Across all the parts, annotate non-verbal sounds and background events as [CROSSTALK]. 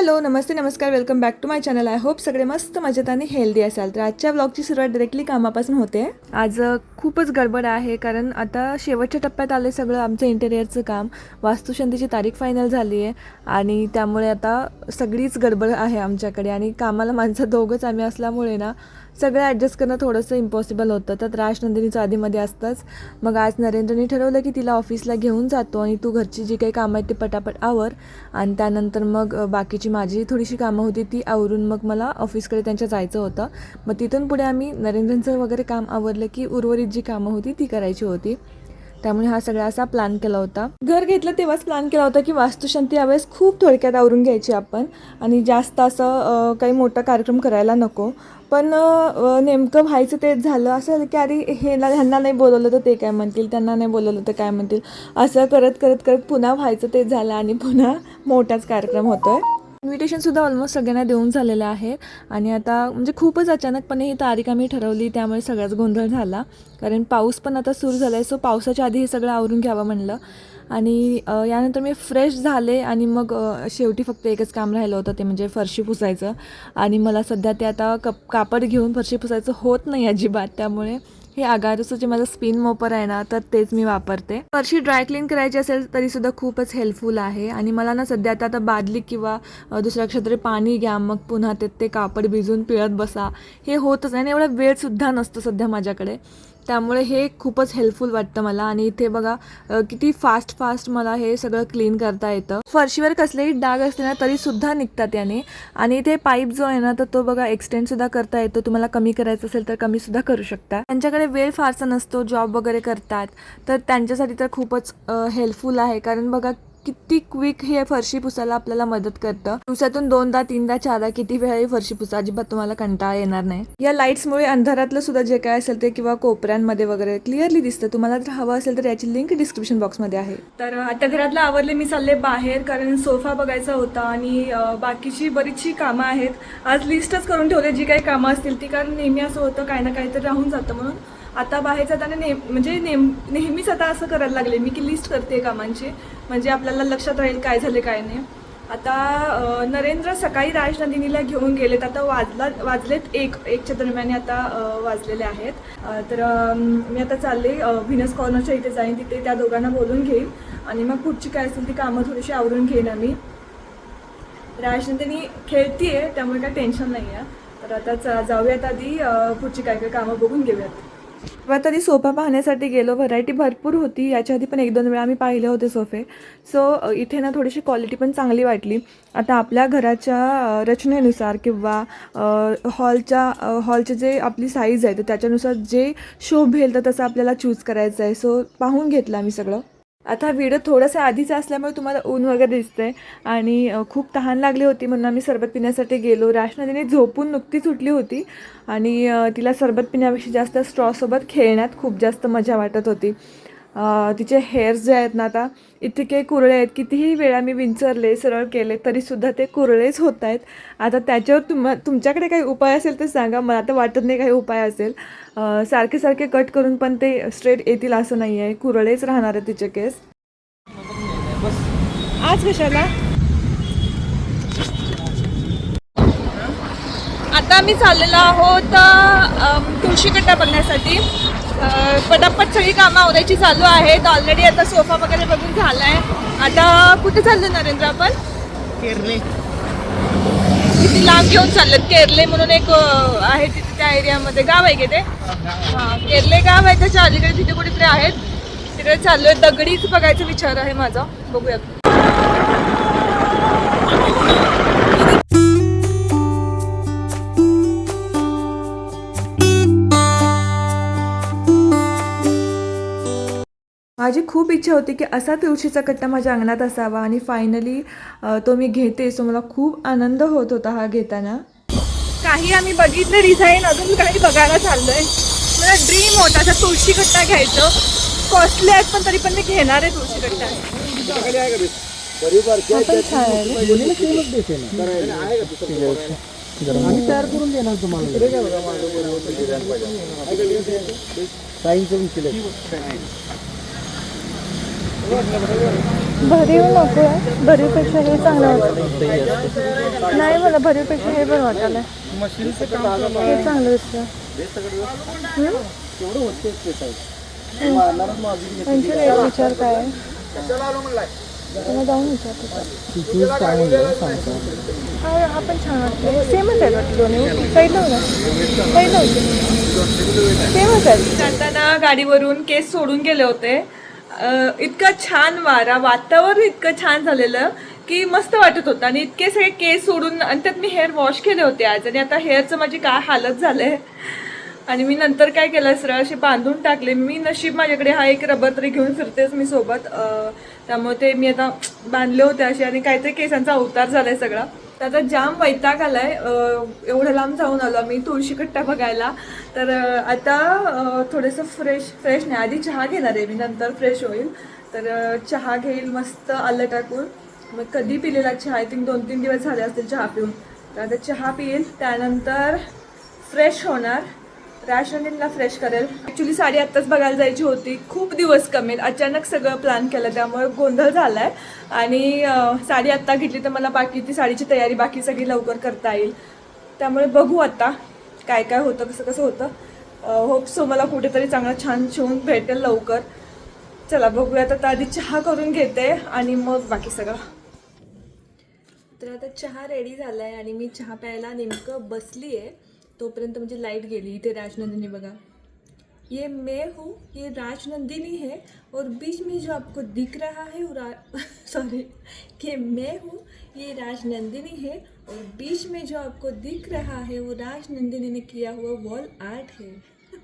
Hello नमस्ते नमस्कार welcome back to my channel. I hope सगळे मस्त मजेत आणि हेल्दी असाल. तर आजच्या ब्लॉगची सुरुवात डायरेक्टली कामापासून होते. आज खूपच गडबड आहे कारण आता शेवटच्या टप्प्यात आले सगळं आमचं इंटेरियरचं काम. वास्तुशांतीची तारीख फायनल झाली आहे आणि त्यामुळे आता सगळीच गडबड आहे आमच्याकडे आणि कामाला माणसं दोघंच आम्ही असल्यामुळे ना सगळं ॲडजस्ट करणं थोडंसं इम्पॉसिबल होतं. तर राज नंदिनीचं आधीमध्ये असतंच. मग आज नरेंद्रने ठरवलं की तिला ऑफिसला घेऊन जातो आणि तू घरची जी काही कामं आहेत ती पटापट आवर. आणि त्यानंतर मग बाकीची माझी थोडीशी कामं होती ती आवरून मग मला ऑफिसकडे त्यांच्या जायचं होतं. मग तिथून पुढे आम्ही नरेंद्रचं वगैरे काम आवरलं की उर्वरित जी कामं होती ती करायची होती. त्यामुळे हा सगळा असा प्लॅन केला होता. घर घेतलं तेव्हाच प्लॅन केला होता की वास्तुशांती यावेळेस खूप थोडक्यात आवरून घ्यायची आपण आणि जास्त असं काही मोठा कार्यक्रम करायला नको. पण नेमकं व्हायचं तेच झालं असं की अरे हेला ह्यांना नाही बोलवलं तर ते काय म्हणतील? त्यांना नाही बोलवलं तर काय म्हणतील? असं करत करत करत पुन्हा व्हायचं तेच झालं आणि पुन्हा मोठाच कार्यक्रम होतोय. इन्व्हिटेशनसुद्धा ऑलमोस्ट सगळ्यांना देऊन झालेलं आहे आणि आता म्हणजे खूपच अचानकपणे ही तारीख आम्ही ठरवली त्यामुळे सगळाच गोंधळ झाला. कारण पाऊस पण आता सुरू झाला आहे सो पावसाच्या आधी हे सगळं आवरून घ्यावं म्हणलं. आणि यानंतर मी फ्रेश झाले आणि मग शेवटी फक्त एकच काम राहिलं होतं ते म्हणजे फरशी पुसायचं. आणि मला सध्या ते आता कप कापड घेऊन फरशी पुसायचं होत नाही अजिबात त्यामुळे हे आगारूचं जे माझं स्पिन मोपर आहे ना तर तेच मी वापरते. फरशी ड्राय क्लीन करायची असेल तरी सुद्धा खूपच हेल्पफुल आहे. आणि मला ना सध्या आता आता बादली किंवा दुसऱ्या क्षेत्री पाणी घ्या मग पुन्हा ते ते कापड भिजून पिळत बसा. हे होतच नाही आणि एवढा वेळसुद्धा नसतो सध्या माझ्याकडे. त्यामुळे हे खूपच हेल्पफुल वाटतं मला. आणि इथे बघा किती फास्ट फास्ट मला हे सगळं क्लीन करता येतं. फरशीवर कसलेही डाग असले ना तरी सुद्धा निघतात याने. आणि इथे पाईप जो आहे ना तर तो बघा एक्सटेंड सुद्धा करता येतो. तुम्हाला कमी करायचं असेल तर कमी सुद्धा करू शकता. त्यांच्याकडे वेळ फारसा नसतो जॉब वगैरे करतात. तर त्यांच्यासाठी तर खूपच हेल्पफुल आहे. कारण बघा किती क्विक हे फरशी पुसायला आपल्याला मदत करतं. दिवसातून दोनदा तीनदा चारदा किती वेळा ही फरशी पुसा अजिबात तुम्हाला कंटाळा येणार नाही. या लाईट्समुळे अंधारातलं सुद्धा जे काय असेल ते किंवा कोपऱ्यांमध्ये वगैरे क्लिअरली दिसतं. तुम्हाला जर हवं असेल तर याची लिंक डिस्क्रिप्शन बॉक्समध्ये आहे. तर आता घरातलं आवरले मी चालले बाहेर कारण सोफा बघायचा होता आणि बाकीची बरीचशी कामं आहेत. आज लिस्टच करून ठेवले जी काही कामं असतील ती. कारण नेहमी असं होतं काही ना काहीतरी राहून जातं म्हणून. आता बाहेर जाताना नेम म्हणजे नेम नेहमीच आता असं करायला लागले. मी की लिस्ट करते कामांची. म्हणजे आपल्याला लक्षात राहील काय झाले काय नाही. आता नरेंद्र सकाळी राजनंदिनीला घेऊन गेलेत. आता वाजला वाजलेत एक एकच्या दरम्यान आता वाजलेले आहेत. तर मी आता चालले व्हिनस कॉर्नरच्या इथे जाईन. तिथे त्या दोघांना बोलून घेईन. आणि मग पुढची काय असतील ती कामं थोडीशी आवरून घेईन आम्ही. राजनंदिनी खेळतीये त्यामुळे काय टेन्शन नाही आहे तर आता चा- जाऊयात आधी पुढची काय काय कामं बघून घेऊयात. किंवा तरी सोफा पाहण्यासाठी गेलो. व्हरायटी भरपूर होती. याच्या आधी पण एक दोन वेळा आम्ही पाहिले होते सोफे. सो इथे ना थोडीशी क्वालिटी पण चांगली वाटली. आता आपल्या घराच्या रचनेनुसार किंवा हॉलच्या हॉलचे जे आपली साईज आहे तर त्याच्यानुसार जे शोभेल तर तसं आपल्याला चूज करायचं आहे सो पाहून घेतलं आम्ही सगळं. आता व्हिडिओ थोडंसं आधीचा असल्यामुळे तुम्हाला ऊन वगैरे दिसतंय. आणि खूप तहान लागली होती म्हणून आम्ही सरबत पिण्यासाठी गेलो. राशनदीने झोपून नुकतीच उठली होती. आणि तिला सरबत पिण्यापेक्षा जास्त स्ट्रॉसोबत खेळण्यात खूप जास्त मजा वाटत होती. तिचे हेअर्स जे आहेत ना आता इतके कुरळे आहेत कितीही वेळा मी विंचरले सरळ केले तरीसुद्धा ते कुरळेच होत आहेत. आता त्याच्यावर तुम तुमच्याकडे काही उपाय असेल तर सांगा मला आता वाटत नाही काही उपाय असेल. सारखे सारखे कट करून पण ते स्ट्रेट येतील असं नाही आहे कुरळेच राहणार आहे तिचे केस आज कशाला? आता आम्ही चाललेलो आहोत तुळशी कट्टा बघण्यासाठी. पटापट सगळी कामं आवरायची चालू आहेत. ऑलरेडी आता सोफा वगैरे बघून झालाय. आता कुठे चाललो नरेंद्र आपण? केरले. किती लांब घेऊन चाललेत? केरले म्हणून एक आहे तिथे त्या एरियामध्ये गाव आहे की ते? हा केरले गाव आहे. त्याच्या अलीकडे तिथे कुठेतरी आहेत. तिकडे चाललोय. दगडीच बघायचा विचार आहे माझा. बघूयात. माझी खूप इच्छा होती की असा तुळशीचा कट्टा माझ्या अंगणात असावा आणि फायनली तो मी घेते. सो मला खूप आनंद होत होता हा घेताना. काही आम्ही बघितलं डिझाईन अजून काही बघायला चाललोय. मला ड्रीम होता असा तुळशी कट्टा घ्यायचं. कॉस्टली आहेत पण तरी पण मी घेणार आहे तुळशी कट्टा. आम्ही तयार करून देणार तुम्हाला साईन करून केलं भरीव नको आहे. भरीवपेक्षा हे चांगलं वाटतं. नाही मला भरीवपेक्षा हे बरं वाटायला हे चांगलं दिसतं. हम्म? रेट विचार काय आहे? त्याला जाऊन विचारतो. काय हा हा छान वाटतं सेमच आहेत वाटतं दोन्ही. साईडला होता साईडला होते सेमच आहेत. जाताना गाडीवरून केस सोडून गेले होते. इतका छान वारा वातावरण इतकं छान झालेलं की मस्त वाटत होतं. आणि इतके सगळे केस सोडून आणि त्यात मी हेअर वॉश केले होते आज. आणि आता हेअरचं माझी काय हालत झालं आहे आणि मी नंतर काय केलं सरळ असे बांधून टाकले. मी नशीब माझ्याकडे हा एक रबर तरी घेऊन फिरतेच मी सोबत. त्यामुळे ते मी आता बांधले होते असे. आणि काहीतरी केसांचा अवतार झाला आहे सगळा. तर आता जाम वैताग आलाय. आहे एवढं लांब जाऊन आलो मी तुळशी कट्टा बघायला. तर आता थोडंसं फ्रेश फ्रेश नाही आधी चहा घेणार आहे मी नंतर फ्रेश होईल. तर चहा घेईल मस्त आलं टाकून. मग कधी पिलेला चहा? आय थिंक दोन तीन दिवस झाले असतील चहा पिऊन. तर आता चहा पिईल त्यानंतर फ्रेश होणार. रॅशनिंगला फ्रेश करेल. ॲक्च्युली साडी आत्ताच बघायला जायची होती. खूप दिवस कमी अचानक सगळं प्लॅन केलं त्यामुळे गोंधळ झाला आहे आणि साडी आत्ता घेतली तर मला बाकी ती साडीची तयारी बाकी सगळी लवकर करता येईल. त्यामुळे बघू आता काय काय होतं कसं कसं होतं. होप सो मला कुठेतरी चांगलं छान शिवून भेटेल लवकर. चला बघूया आता आधी चहा करून घेते आणि मग बाकी सगळं. तर आता चहा रेडी झाला आहे आणि मी चहा प्यायला नेमकं बसली आहे तोपर्यंत म्हणजे लाईट गेली इथे राजनंदिनी बघा. ये मैं हूँ, ये राजनंदिनी है और बीच में जो आपको दिख रहा है सॉरी [LAUGHS] कि मैं हूँ, ये राजनंदिनी है और बीच में जो आपको दिख रहा है वो राजनंदिनी ने किया हुआ वॉल आर्ट है. [LAUGHS]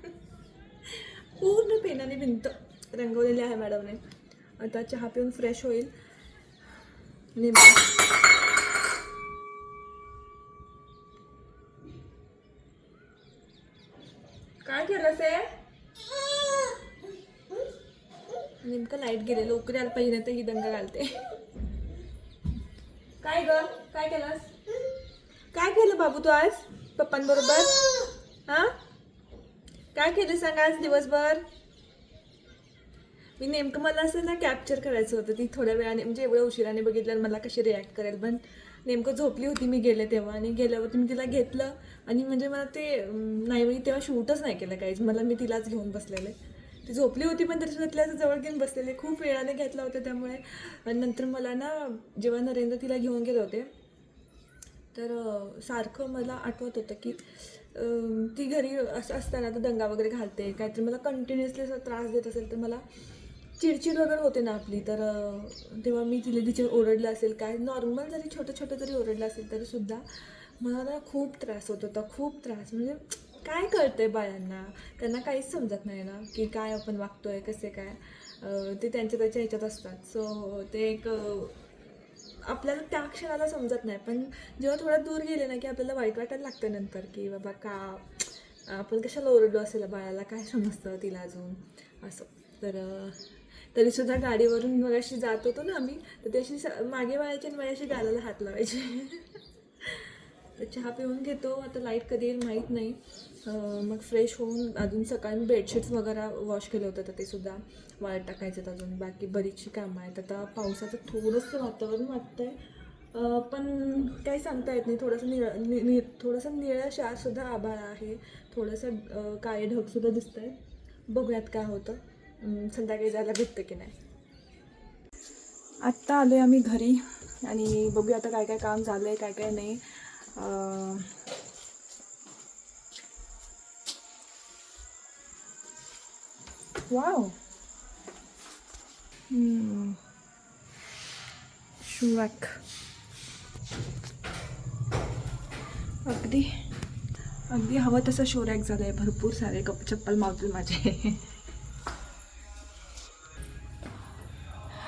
पूर्ण पेनाने भिंत रंगवलेली आहे मॅडमने आता चहा पिऊन फ्रेश होईल. नेमकं नेमकं लाइट गेले उकरी यायला पाहिजे तर ही दंग घालते. काय ग? काय केलंस? काय केलं बाबू तू आज? पप्पांबरोबर? हा? काय केलं सांग आज दिवसभर? मी नेमकं मला असं ना कॅप्चर करायचं होतं ती थोड्या वेळाने म्हणजे एवढ्या उशिराने बघितलं मला कशी रिॲक्ट करेल. पण नेमकं झोपली होती मी गेले तेव्हा आणि गेल्यावरती मी तिला घेतलं आणि म्हणजे मला ते नाही मी तेव्हा शूटच नाही केलं काहीच मला मी तिलाच घेऊन बसलेले. ती झोपली होती पण तरी सुद्धा तिला असं जवळ घेऊन बसलेले. खूप वेळाने घेतला होता त्यामुळे. आणि नंतर मला ना जेव्हा नरेंद्र तिला घेऊन गेले होते तर सारखं मला आठवत होतं की ती घरी असं असताना तर दंगा वगैरे घालते काहीतरी मला कंटिन्युअसली असं त्रास देत असेल तर मला चिडचिड वगैरे होते ना आपली. तर तेव्हा मी तिला तिचे ओरडलं असेल काय नॉर्मल जरी छोटं छोटं जरी ओरडलं असेल तरीसुद्धा मला ना खूप त्रास होत होता खूप त्रास. म्हणजे काय कळतंय बाळांना? त्यांना काहीच समजत नाही ना की काय आपण वागतोय कसे काय. ते त्यांच्या त्याच्या ह्याच्यात असतात. सो ते एक आपल्याला त्या क्षणाला समजत नाही. पण जेव्हा थोडा दूर गेले ना की आपल्याला वाईट वाटायला लागतं नंतर की बाबा का आपण कशाला ओरडलो असेल बाळाला? काय समजतं तिला अजून? असं. तर तरीसुद्धा गाडीवरून मग अशी जात होतो ना आम्ही तर ते अशी स- मागे वळायची आणि अशी गालाला हात लावायचे. [LAUGHS] तर चहा पिऊन घेतो. आता लाइट कधी येईल माहीत नाही. मग फ्रेश होऊन अजून सकाळी मी बेडशीट्स वगैरे वॉश केले होते तर ते सुद्धा वाळत टाकायचे आहेत अजून. बाकी बरीचशी कामं आहेत. आता पावसाचं थोडंसं वातावरण वाटतं आहे पण काही सांगता येत नाही. थोडंसं निळ नि नि थोडंसं निळं शारसुद्धा आभाळ आहे. थोडंसं काळे ढगसुद्धा दिसत आहे बघूयात काय होतं. संध्याकाळी जायला भेटतं की नाही. आत्ता आलो आहे आम्ही घरी आणि बघूया आता काय काय काम झालं आहे काय काय नाही Wow. Wow Shrek. अगदी. अगदी हवं तसं शोरॅक झालं आहे भरपूर सारे कप चप्पल मावतील माझे.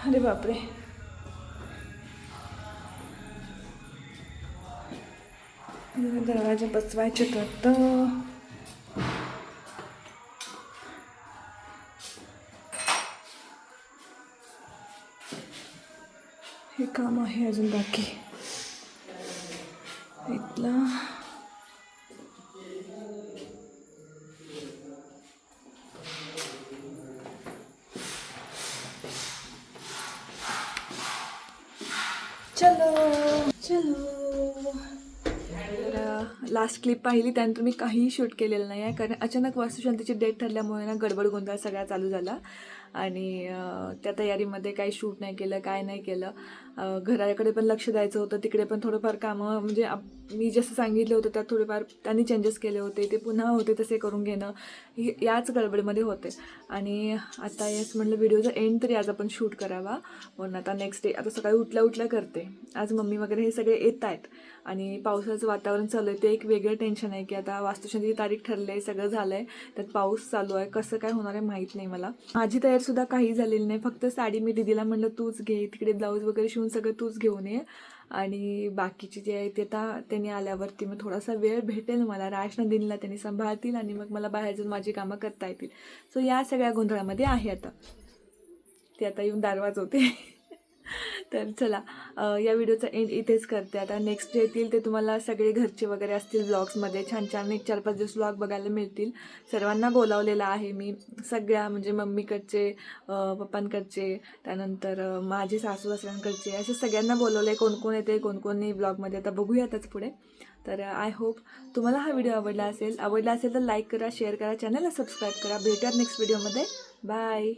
अरे बापरे. दरवाजा बसवायचे तर हे काम आहे अजून बाकी. इथला. चलो चलो. लास्ट क्लिप पाहिली त्यानंतर मी काहीही शूट केलेलं नाही आहे. कारण अचानक वास्तुशांतीची डेट ठरल्यामुळे ना गडबड गोंधळ सगळा चालू झाला. आणि त्या तयारीमध्ये काही शूट नाही केलं काय नाही केलं. घराकडे पण लक्ष द्यायचं होतं तिकडे पण थोडंफार कामं म्हणजे मी जसं सांगितलं होतं त्यात थोडेफार त्यांनी चेंजेस केले होते ते पुन्हा होते तसे करून घेणं हे- याच गडबडमध्ये होते. आणि आता येस म्हटलं व्हिडिओचा एंड तरी आज आपण शूट करावा. म्हणून आता नेक्स्ट डे आता सकाळी उठल्या उठल्या करते. आज मम्मी वगैरे हे सगळे येत आहेत. आणि पावसाचं वातावरण चालू आहे ते एक वेगळं टेन्शन आहे की आता वास्तुशांतीची तारीख ठरली आहे सगळं झालं आहे त्यात पाऊस चालू आहे कसं काय होणार आहे माहीत नाही मला. माझी तयारीसुद्धा काही झालेली नाही फक्त साडी मी दिदीला म्हणलं तूच घे तिकडे ब्लाऊज वगैरे शिवून सगळं तूच घेऊन ये. आणि बाकीचे जे आहे ते आता त्यांनी आल्यावरती मग थोडासा वेळ भेटेल मला. राशन दिनला त्यांनी सांभाळतील आणि मग मला बाहेर जाऊन माझी कामं करता येतील. सो या सगळ्या गोंधळामध्ये आहे आता. ते आता येऊन दारवाज होते. [LAUGHS] तर चला या व्हिडिओचा एंड इथेच करते. आता नेक्स्ट जे येतील ते तुम्हाला सगळे घरचे वगैरे असतील ब्लॉग्समध्ये छान छान एक चार पाच दिवस ब्लॉग बघायला मिळतील. सर्वांना बोलावलेलं आहे मी. सगळ्या म्हणजे मम्मीकडचे पप्पांकडचे त्यानंतर माझे सासू सासऱ्यांकडचे असे सगळ्यांना बोलवले आहे कोण कोण येते कोण कोण नाही ब्लॉगमध्ये आता बघूयातच पुढे. तर आय होप तुम्हाला हा व्हिडिओ आवडला असेल. आवडला असेल तर लाईक करा शेअर करा चॅनलला सबस्क्राईब करा. भेटूयात नेक्स्ट व्हिडिओमध्ये बाय